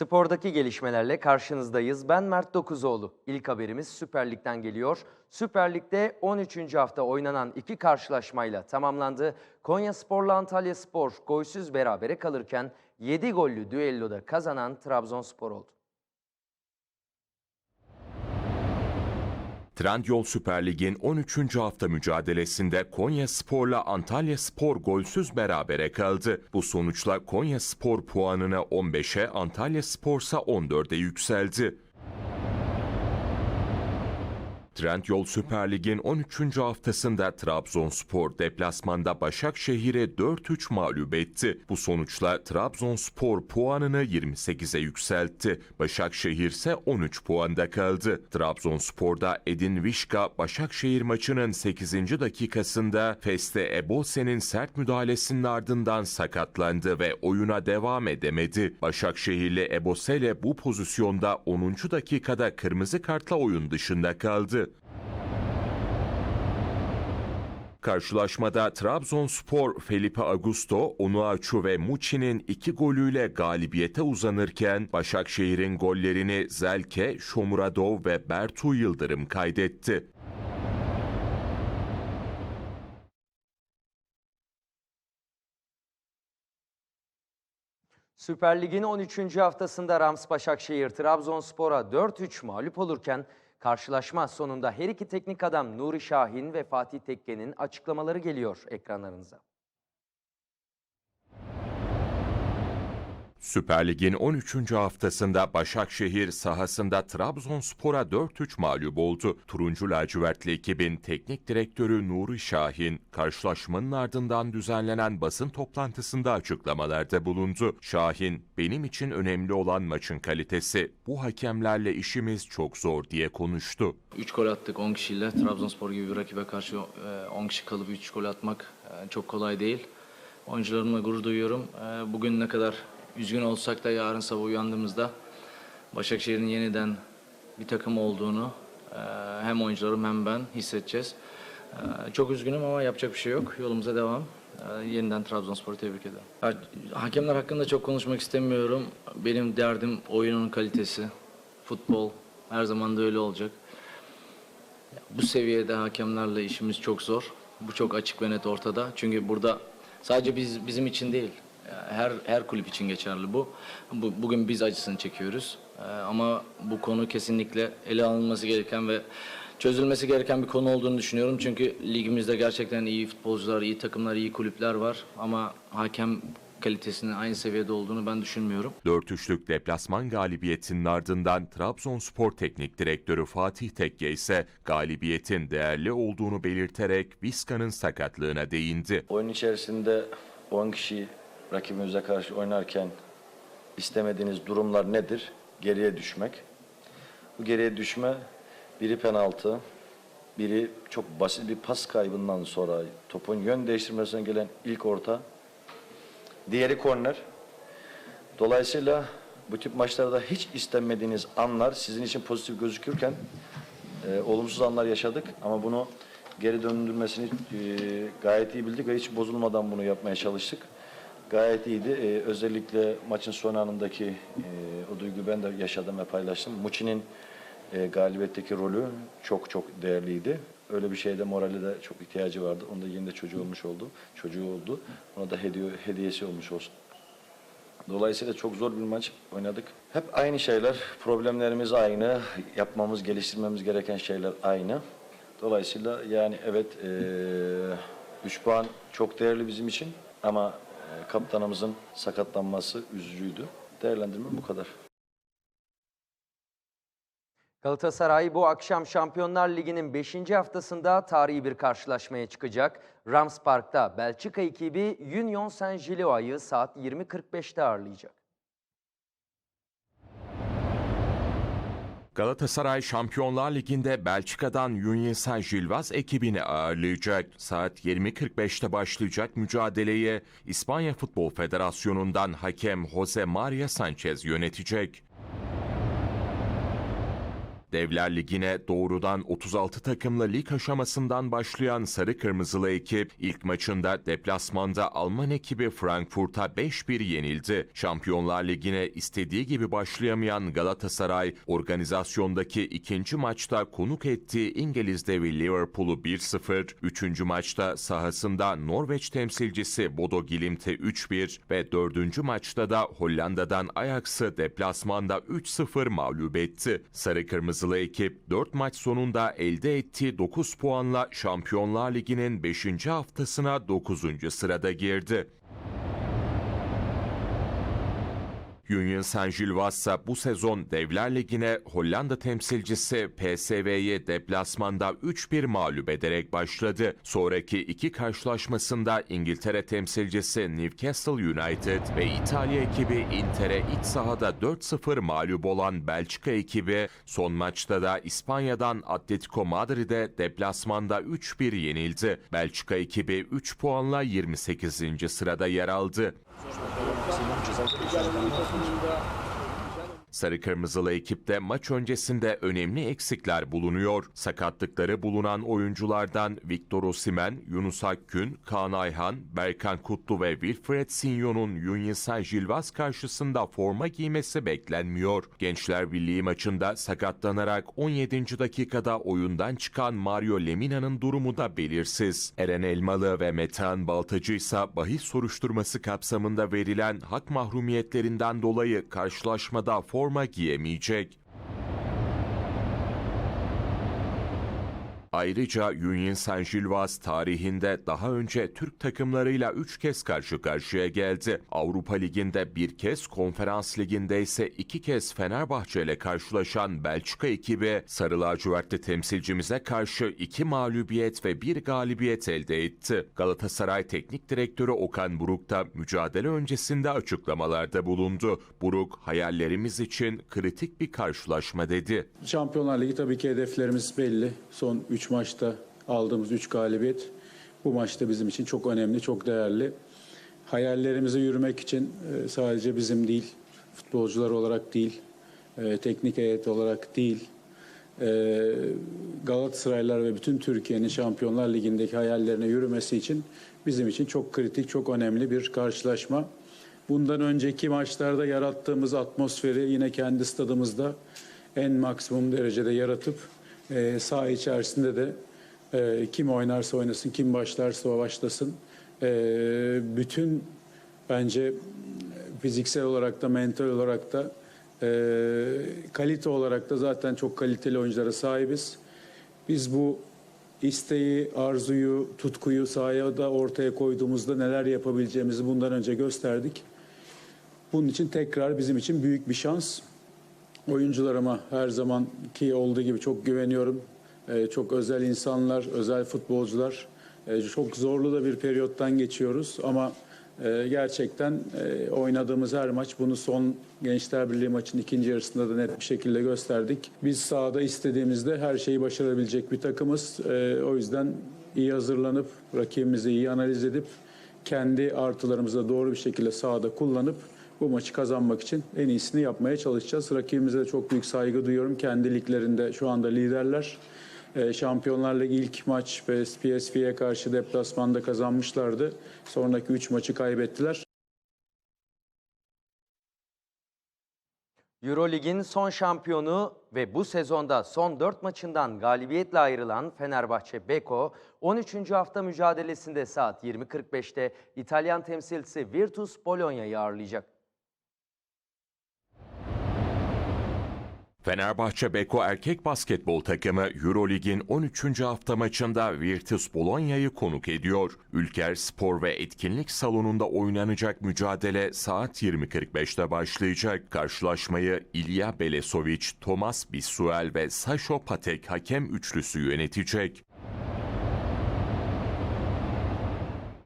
Spordaki gelişmelerle karşınızdayız. Ben Mert Dokuzoğlu. İlk haberimiz Süper Lig'den geliyor. Süper Lig'de 13. hafta oynanan iki karşılaşmayla tamamlandı. Konya Spor'la Antalya Spor golsüz berabere kalırken 7 gollü düelloda kazanan Trabzonspor oldu. Trendyol Süper Lig'in 13. hafta mücadelesinde Konya Spor'la Antalya Spor golsüz berabere kaldı. Bu sonuçla Konya Spor puanını 15'e, Antalya Spor ise 14'e yükseldi. Trendyol Süper Lig'in 13. haftasında Trabzonspor deplasmanda Başakşehir'e 4-3 mağlup etti. Bu sonuçla Trabzonspor puanını 28'e yükseltti. Başakşehir ise 13 puanda kaldı. Trabzonspor'da Edin Vişka Başakşehir maçının 8. dakikasında Feste Ebose'nin sert müdahalesinin ardından sakatlandı ve oyuna devam edemedi. Başakşehirli Ebosele bu pozisyonda 10. dakikada kırmızı kartla oyun dışında kaldı. Karşılaşmada Trabzonspor Felipe Augusto, Onuachu ve Muçi'nin iki golüyle galibiyete uzanırken Başakşehir'in gollerini Zelke, Shomuradov ve Bertu Yıldırım kaydetti. Süper Lig'in 13. haftasında Rams Başakşehir Trabzonspor'a 4-3 mağlup olurken karşılaşma sonunda her iki teknik adam Nuri Şahin ve Fatih Tekke'nin açıklamaları geliyor ekranlarınıza. Süper Lig'in 13. haftasında Başakşehir sahasında Trabzonspor'a 4-3 mağlup oldu. Turuncu lacivertli ekibin teknik direktörü Nuri Şahin, karşılaşmanın ardından düzenlenen basın toplantısında açıklamalarda bulundu. Şahin, benim için önemli olan maçın kalitesi. Bu hakemlerle işimiz çok zor diye konuştu. 3 gol attık 10 kişiyle. Trabzonspor gibi bir rakibe karşı e, 10 kişi kalıp 3 gol atmak e, çok kolay değil. Oyuncularımla gurur duyuyorum. E, Bugün ne kadar üzgün olsak da yarın sabah uyandığımızda Başakşehir'in yeniden bir takım olduğunu e, hem oyuncularım hem ben hissedeceğiz. E, Çok üzgünüm ama yapacak bir şey yok. Yolumuza devam. E, Yeniden Trabzonspor'u tebrik ederim. Ha- Hakemler hakkında çok konuşmak istemiyorum. Benim derdim oyunun kalitesi. Futbol her zaman da öyle olacak. Bu seviyede hakemlerle işimiz çok zor. Bu çok açık ve net ortada. Çünkü burada sadece biz bizim için değil, her her kulüp için geçerli bu. bu bugün biz acısını çekiyoruz. Ee, ama bu konu kesinlikle ele alınması gereken ve çözülmesi gereken bir konu olduğunu düşünüyorum. Çünkü ligimizde gerçekten iyi futbolcular, iyi takımlar, iyi kulüpler var. Ama hakem kalitesinin aynı seviyede olduğunu ben düşünmüyorum. 4-3'lük deplasman galibiyetinin ardından Trabzonspor Teknik Direktörü Fatih Tekke ise galibiyetin değerli olduğunu belirterek Vizca'nın sakatlığına değindi. Oyun içerisinde 10 kişi rakibimize karşı oynarken istemediğiniz durumlar nedir? Geriye düşmek. Bu geriye düşme biri penaltı, biri çok basit bir pas kaybından sonra topun yön değiştirmesine gelen ilk orta, diğeri korner. Dolayısıyla bu tip maçlarda hiç istenmediğiniz anlar sizin için pozitif gözükürken e, olumsuz anlar yaşadık ama bunu geri döndürmesini e, gayet iyi bildik ve hiç bozulmadan bunu yapmaya çalıştık. Gayet iyiydi. E, özellikle maçın son anındaki e, o duyguyu ben de yaşadım ve paylaştım. Muçi'nin e, galibiyetteki rolü çok çok değerliydi. Öyle bir şeyde morale de çok ihtiyacı vardı. Onda yine de çocuğu olmuş oldu. Çocuğu oldu. Ona da hediye, hediyesi olmuş olsun. Dolayısıyla çok zor bir maç oynadık. Hep aynı şeyler, problemlerimiz aynı, yapmamız, geliştirmemiz gereken şeyler aynı. Dolayısıyla yani evet 3 puan çok değerli bizim için ama kaptanımızın sakatlanması üzücüydü. Değerlendirme bu kadar. Galatasaray bu akşam Şampiyonlar Ligi'nin 5. haftasında tarihi bir karşılaşmaya çıkacak. Rams Park'ta Belçika ekibi Union Saint-Gillois'ı saat 20.45'te ağırlayacak. Galatasaray Şampiyonlar Ligi'nde Belçika'dan Union Saint-Gilloise ekibini ağırlayacak. Saat 20.45'te başlayacak mücadeleye İspanya Futbol Federasyonu'ndan hakem Jose Maria Sanchez yönetecek. Devler Ligi'ne doğrudan 36 takımlı lig aşamasından başlayan Sarı Kırmızılı ekip ilk maçında deplasmanda Alman ekibi Frankfurt'a 5-1 yenildi. Şampiyonlar Ligi'ne istediği gibi başlayamayan Galatasaray, organizasyondaki ikinci maçta konuk ettiği İngiliz devi Liverpool'u 1-0, üçüncü maçta sahasında Norveç temsilcisi Bodo Glimt'i 3-1 ve dördüncü maçta da Hollanda'dan Ajax'ı deplasmanda 3-0 mağlup etti. Sarı Kırmızılı ekip 4 maç sonunda elde ettiği 9 puanla Şampiyonlar Ligi'nin 5. haftasına 9. sırada girdi. Union Saint-Gilloise ise bu sezon Devler Ligi'ne Hollanda temsilcisi PSV'yi deplasmanda 3-1 mağlup ederek başladı. Sonraki iki karşılaşmasında İngiltere temsilcisi Newcastle United ve İtalya ekibi Inter'e iç sahada 4-0 mağlup olan Belçika ekibi son maçta da İspanya'dan Atletico Madrid'e deplasmanda 3-1 yenildi. Belçika ekibi 3 puanla 28. sırada yer aldı. Zorla ceza Sarı Kırmızılı ekipte maç öncesinde önemli eksikler bulunuyor. Sakatlıkları bulunan oyunculardan Victor Osimhen, Yunus Akgün, Kaan Ayhan, Berkan Kutlu ve Wilfred Sinyo'nun Union Saint-Gilloise karşısında forma giymesi beklenmiyor. Gençler Birliği maçında sakatlanarak 17. dakikada oyundan çıkan Mario Lemina'nın durumu da belirsiz. Eren Elmalı ve Metehan Baltacı ise bahis soruşturması kapsamında verilen hak mahrumiyetlerinden dolayı karşılaşmada forma giyemeyecek. Ayrıca Union Saint-Gilloise tarihinde daha önce Türk takımlarıyla 3 kez karşı karşıya geldi. Avrupa Ligi'nde bir kez, Konferans Ligi'nde ise 2 kez Fenerbahçe ile karşılaşan Belçika ekibi Sarı Lacivertli temsilcimize karşı 2 mağlubiyet ve 1 galibiyet elde etti. Galatasaray Teknik Direktörü Okan Buruk da mücadele öncesinde açıklamalarda bulundu. Buruk hayallerimiz için kritik bir karşılaşma dedi. Şampiyonlar Ligi tabii ki hedeflerimiz belli. Son 3 maçta aldığımız 3 galibiyet bu maçta bizim için çok önemli, çok değerli. Hayallerimize yürümek için e, sadece bizim değil, futbolcular olarak değil, e, teknik heyet olarak değil, e, Galatasaraylar ve bütün Türkiye'nin Şampiyonlar Ligi'ndeki hayallerine yürümesi için bizim için çok kritik, çok önemli bir karşılaşma. Bundan önceki maçlarda yarattığımız atmosferi yine kendi stadımızda en maksimum derecede yaratıp e, saha içerisinde de e, kim oynarsa oynasın, kim başlarsa başlasın. E, bütün bence fiziksel olarak da mental olarak da e, kalite olarak da zaten çok kaliteli oyunculara sahibiz. Biz bu isteği, arzuyu, tutkuyu sahaya da ortaya koyduğumuzda neler yapabileceğimizi bundan önce gösterdik. Bunun için tekrar bizim için büyük bir şans. Oyuncularıma her zamanki olduğu gibi çok güveniyorum. Ee, çok özel insanlar, özel futbolcular. Ee, çok zorlu da bir periyottan geçiyoruz ama e, gerçekten e, oynadığımız her maç bunu son Gençler Birliği maçının ikinci yarısında da net bir şekilde gösterdik. Biz sahada istediğimizde her şeyi başarabilecek bir takımız. Ee, o yüzden iyi hazırlanıp, rakibimizi iyi analiz edip kendi artılarımızı doğru bir şekilde sahada kullanıp bu maçı kazanmak için en iyisini yapmaya çalışacağız. Rakibimize çok büyük saygı duyuyorum. Kendi liglerinde şu anda liderler. Ee, Şampiyonlar Ligi ilk maç PSV'ye karşı deplasmanda kazanmışlardı. Sonraki 3 maçı kaybettiler. Eurolig'in son şampiyonu ve bu sezonda son 4 maçından galibiyetle ayrılan Fenerbahçe Beko, 13. hafta mücadelesinde saat 20.45'te İtalyan temsilcisi Virtus Bologna'yı ağırlayacak. Fenerbahçe Beko erkek basketbol takımı Eurolig'in 13. hafta maçında Virtus Bologna'yı konuk ediyor. Ülker Spor ve Etkinlik Salonu'nda oynanacak mücadele saat 20.45'te başlayacak. Karşılaşmayı İlya Belesovic, Tomas Bisuel ve Sasho Patek hakem üçlüsü yönetecek.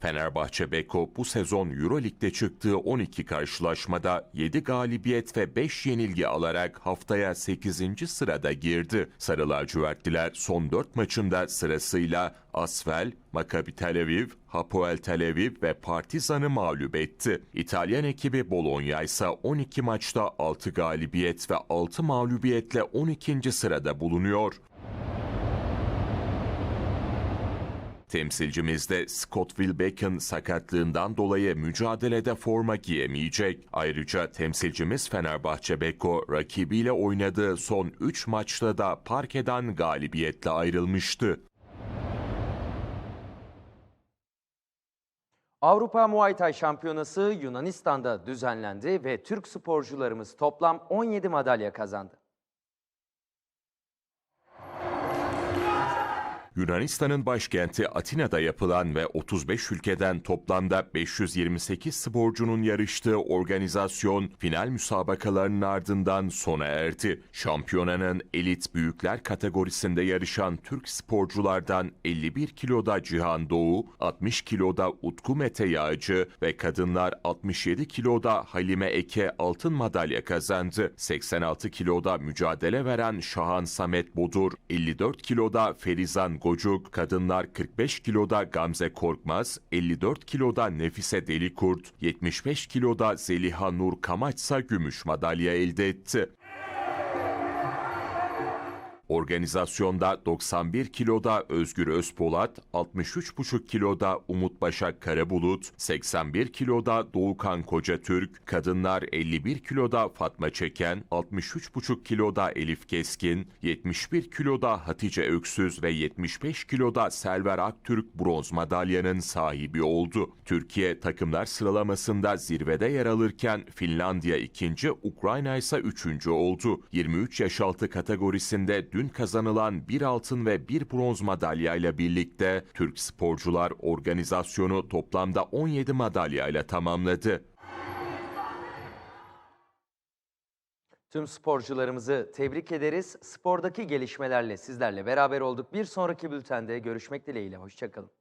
Fenerbahçe Beko bu sezon Euroleague'de çıktığı 12 karşılaşmada 7 galibiyet ve 5 yenilgi alarak haftaya 8. sırada girdi. Sarı lacivertliler son 4 maçında sırasıyla Asvel, Maccabi Tel Aviv, Hapoel Tel Aviv ve Partizan'ı mağlup etti. İtalyan ekibi Bologna ise 12 maçta 6 galibiyet ve 6 mağlubiyetle 12. sırada bulunuyor. Temsilcimizde Scott Wilbeck'in sakatlığından dolayı mücadelede forma giyemeyecek. Ayrıca temsilcimiz Fenerbahçe Beko rakibiyle oynadığı son 3 maçta da parkeden galibiyetle ayrılmıştı. Avrupa Muay Thai Şampiyonası Yunanistan'da düzenlendi ve Türk sporcularımız toplam 17 madalya kazandı. Yunanistan'ın başkenti Atina'da yapılan ve 35 ülkeden toplamda 528 sporcunun yarıştığı organizasyon final müsabakalarının ardından sona erdi. Şampiyonanın elit büyükler kategorisinde yarışan Türk sporculardan 51 kiloda Cihan Doğu, 60 kiloda Utku Mete Yağcı ve kadınlar 67 kiloda Halime Eke altın madalya kazandı. 86 kiloda mücadele veren Şahan Samet Bodur, 54 kiloda Ferizan Gocuk, kadınlar 45 kiloda Gamze Korkmaz, 54 kiloda Nefise Delikurt, 75 kiloda Zeliha Nur Kamaçsa gümüş madalya elde etti. Organizasyonda 91 kiloda Özgür Özpolat, 63,5 kiloda Umut Başak Karabulut, 81 kiloda Doğukan Kocatürk, kadınlar 51 kiloda Fatma Çeken, 63,5 kiloda Elif Keskin, 71 kiloda Hatice Öksüz ve 75 kiloda Selver Aktürk bronz madalyanın sahibi oldu. Türkiye takımlar sıralamasında zirvede yer alırken Finlandiya ikinci, Ukrayna ise üçüncü oldu. 23 yaş altı kategorisinde dün kazanılan bir altın ve bir bronz madalyayla birlikte Türk sporcular organizasyonu toplamda 17 madalyayla tamamladı. Tüm sporcularımızı tebrik ederiz. Spordaki gelişmelerle sizlerle beraber olduk. Bir sonraki bültende görüşmek dileğiyle. Hoşçakalın.